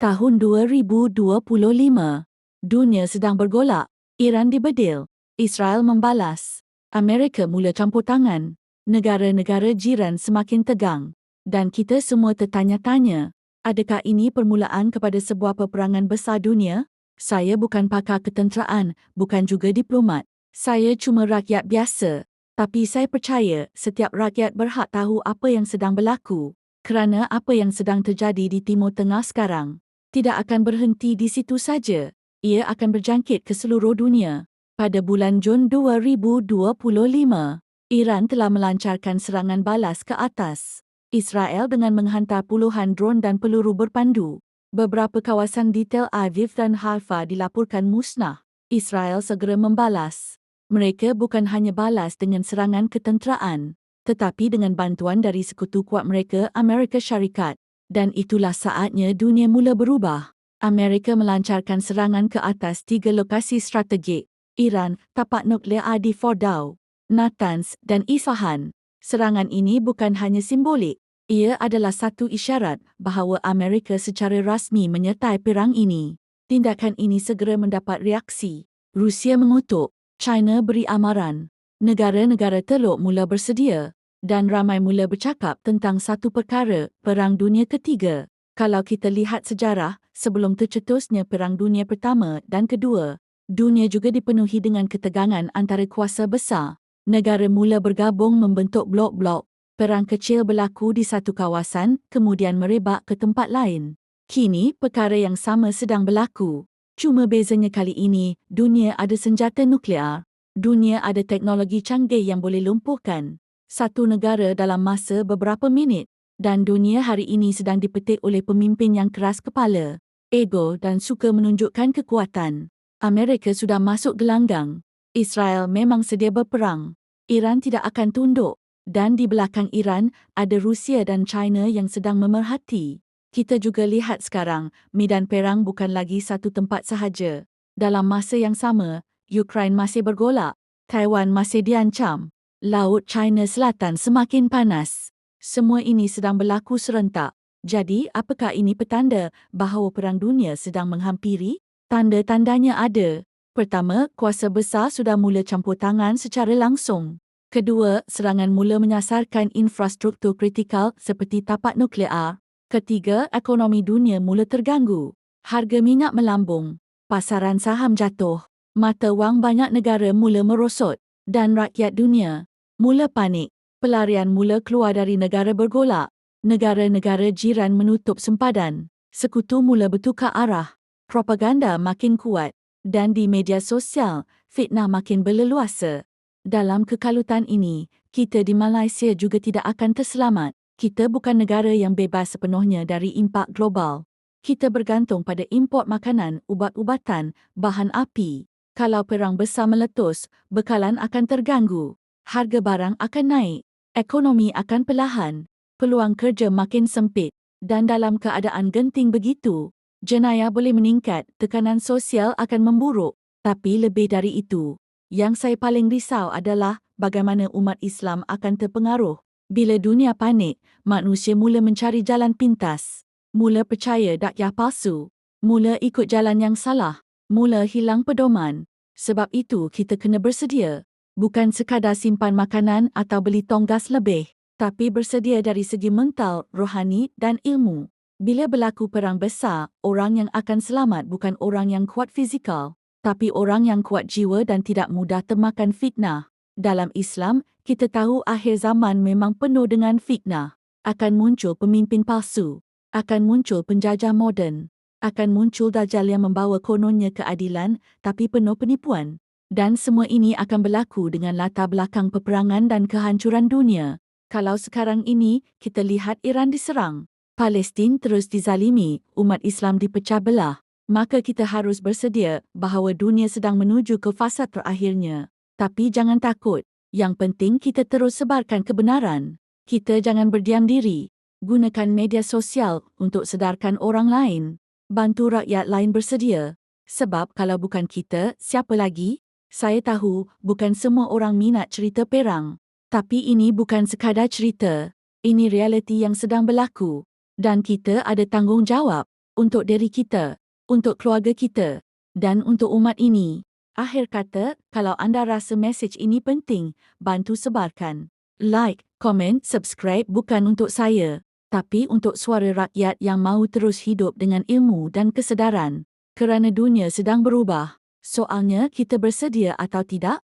Tahun 2025, dunia sedang bergolak. Iran dibedil. Israel membalas. Amerika mula campur tangan. Negara-negara jiran semakin tegang. Dan kita semua tertanya-tanya, adakah ini permulaan kepada sebuah peperangan besar dunia? Saya bukan pakar ketenteraan, bukan juga diplomat. Saya cuma rakyat biasa. Tapi saya percaya setiap rakyat berhak tahu apa yang sedang berlaku. Kerana apa yang sedang terjadi di Timur Tengah sekarang tidak akan berhenti di situ saja. Ia akan berjangkit ke seluruh dunia. Pada bulan Jun 2025, Iran telah melancarkan serangan balas ke atas Israel dengan menghantar puluhan drone dan peluru berpandu. Beberapa kawasan di Tel Aviv dan Haifa dilaporkan musnah. Israel segera membalas mereka bukan hanya balas dengan serangan ketenteraan, tetapi dengan bantuan dari sekutu kuat mereka, Amerika Syarikat. Dan itulah saatnya dunia mula berubah. Amerika melancarkan serangan ke atas tiga lokasi strategik, Iran, tapak nuklear di Fordow, Natanz dan Isfahan. Serangan ini bukan hanya simbolik, ia adalah satu isyarat bahawa Amerika secara rasmi menyertai perang ini. Tindakan ini segera mendapat reaksi. Rusia mengutuk, China beri amaran. Negara-negara teluk mula bersedia dan ramai mula bercakap tentang satu perkara, Perang Dunia Ketiga. Kalau kita lihat sejarah, sebelum tercetusnya Perang Dunia Pertama dan Kedua, dunia juga dipenuhi dengan ketegangan antara kuasa besar. Negara mula bergabung membentuk blok-blok. Perang kecil berlaku di satu kawasan, kemudian merebak ke tempat lain. Kini, perkara yang sama sedang berlaku. Cuma bezanya kali ini, dunia ada senjata nuklear. Dunia ada teknologi canggih yang boleh lumpuhkan satu negara dalam masa beberapa minit. Dan dunia hari ini sedang dipetik oleh pemimpin yang keras kepala, ego dan suka menunjukkan kekuatan. Amerika sudah masuk gelanggang. Israel memang sedia berperang. Iran tidak akan tunduk. Dan di belakang Iran, ada Rusia dan China yang sedang memerhati. Kita juga lihat sekarang, medan perang bukan lagi satu tempat sahaja. Dalam masa yang sama, Ukraine masih bergolak, Taiwan masih diancam, Laut China Selatan semakin panas. Semua ini sedang berlaku serentak. Jadi, apakah ini petanda bahawa Perang Dunia sedang menghampiri? Tanda-tandanya ada. Pertama, kuasa besar sudah mula campur tangan secara langsung. Kedua, serangan mula menyasarkan infrastruktur kritikal seperti tapak nuklear. Ketiga, ekonomi dunia mula terganggu. Harga minyak melambung. Pasaran saham jatuh. Mata wang banyak negara mula merosot. Dan rakyat dunia mula panik. Pelarian mula keluar dari negara bergolak. Negara-negara jiran menutup sempadan. Sekutu mula bertukar arah. Propaganda makin kuat. Dan di media sosial, fitnah makin berleluasa. Dalam kekalutan ini, kita di Malaysia juga tidak akan terselamat kita bukan negara yang bebas sepenuhnya dari impak global. Kita bergantung pada import makanan, ubat-ubatan, bahan api. Kalau perang besar meletus, bekalan akan terganggu. Harga barang akan naik. Ekonomi akan perlahan. Peluang kerja makin sempit. Dan dalam keadaan genting begitu, jenayah boleh meningkat, tekanan sosial akan memburuk. Tapi lebih dari itu, yang saya paling risau adalah bagaimana umat Islam akan terpengaruh bila dunia panik, manusia mula mencari jalan pintas. Mula percaya dakyah palsu. Mula ikut jalan yang salah. Mula hilang pedoman. Sebab itu kita kena bersedia. Bukan sekadar simpan makanan atau beli tonggas lebih. Tapi bersedia dari segi mental, rohani dan ilmu. Bila berlaku perang besar, orang yang akan selamat bukan orang yang kuat fizikal. Tapi orang yang kuat jiwa dan tidak mudah termakan fitnah. Dalam Islam, kita tahu akhir zaman memang penuh dengan fitnah. Akan muncul pemimpin palsu. Akan muncul penjajah moden. Akan muncul dajjal yang membawa kononnya keadilan tapi penuh penipuan. Dan semua ini akan berlaku dengan latar belakang peperangan dan kehancuran dunia. Kalau sekarang ini, kita lihat Iran diserang. Palestin terus dizalimi, umat Islam dipecah belah. Maka kita harus bersedia bahawa dunia sedang menuju ke fasa terakhirnya. Tapi jangan takut. Yang penting kita terus sebarkan kebenaran. Kita jangan berdiam diri. Gunakan media sosial untuk sedarkan orang lain. Bantu rakyat lain bersedia. Sebab kalau bukan kita, siapa lagi? Saya tahu bukan semua orang minat cerita perang. Tapi ini bukan sekadar cerita. Ini realiti yang sedang berlaku. Dan kita ada tanggungjawab untuk diri kita, untuk keluarga kita, dan untuk umat ini. Akhir kata, kalau anda rasa mesej ini penting, bantu sebarkan. Like, komen, subscribe bukan untuk saya, tapi untuk suara rakyat yang mahu terus hidup dengan ilmu dan kesedaran. Kerana dunia sedang berubah. Soalnya kita bersedia atau tidak?